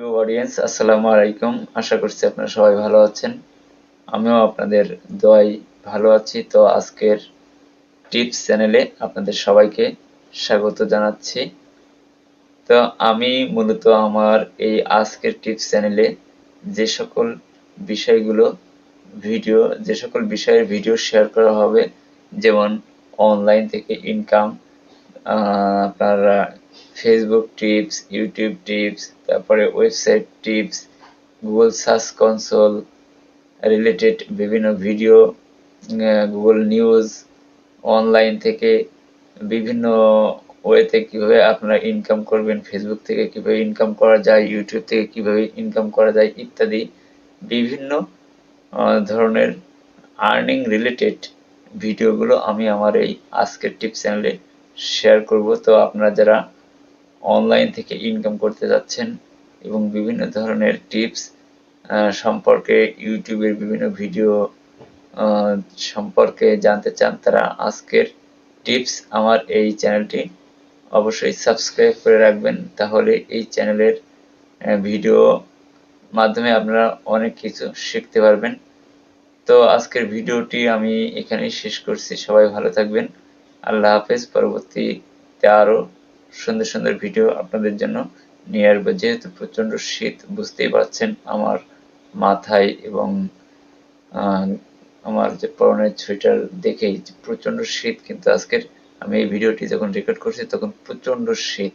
প্রিয় অডিয়েন্স আসসালামু আলাইকুম। আশা করছি আপনারা সবাই ভালো আছেন। আমিও আপনাদের দোয়াই ভালো আছি। তো আজকের টিপস চ্যানেলে আপনাদের সবাইকে স্বাগত জানাচ্ছি। তো আমি মূলত আমার এই আজকের টিপস চ্যানেলে যে সকল বিষয়গুলো ভিডিও, যে সকল বিষয়ের ভিডিও শেয়ার করা হবে, যেমন অনলাইন থেকে ইনকাম আপনার ফেসবুক টিপস ইউটিউব টিপস তারপরে website tips Google search console related বিভিন্ন ভিডিও গুগল নিউজ অনলাইন থেকে বিভিন্ন ওয়েতে কীভাবে আপনারা ইনকাম করবেন ফেসবুক থেকে কীভাবে ইনকাম করা যায় ইউটিউব থেকে কীভাবে ইনকাম করা যায় ইত্যাদি বিভিন্ন ধরনের আর্নিং রিলেটেড ভিডিওগুলো আমি আমার এই আজকের টিপস চ্যানেলে শেয়ার করব। তো আপনারা যারা অনলাইন থেকে ইনকাম করতে যাচ্ছেন এবং বিভিন্ন ধরনের টিপস সম্পর্কে ইউটিউবের বিভিন্ন ভিডিও সম্পর্কে জানতে চান তারা আজকের টিপস আমার এই চ্যানেলটি অবশ্যই সাবস্ক্রাইব করে রাখবেন। তাহলে এই চ্যানেলের ভিডিও মাধ্যমে আপনারা অনেক কিছু শিখতে পারবেন। তো আজকের ভিডিওটি আমি এখানেই শেষ করছি। সবাই ভালো থাকবেন। আল্লাহ হাফেজ। পরবর্তীতে আরও সুন্দর সুন্দর ভিডিও আপনাদের জন্য নিয়ে আসব। যেহেতু প্রচণ্ড শীত, বুঝতেই পারছেন আমার মাথায় এবং আমার যে পরনের সোয়েটার দেখেই প্রচণ্ড শীত। কিন্তু আজকের আমি এই ভিডিওটি যখন রেকর্ড করছি, তখন প্রচণ্ড শীত।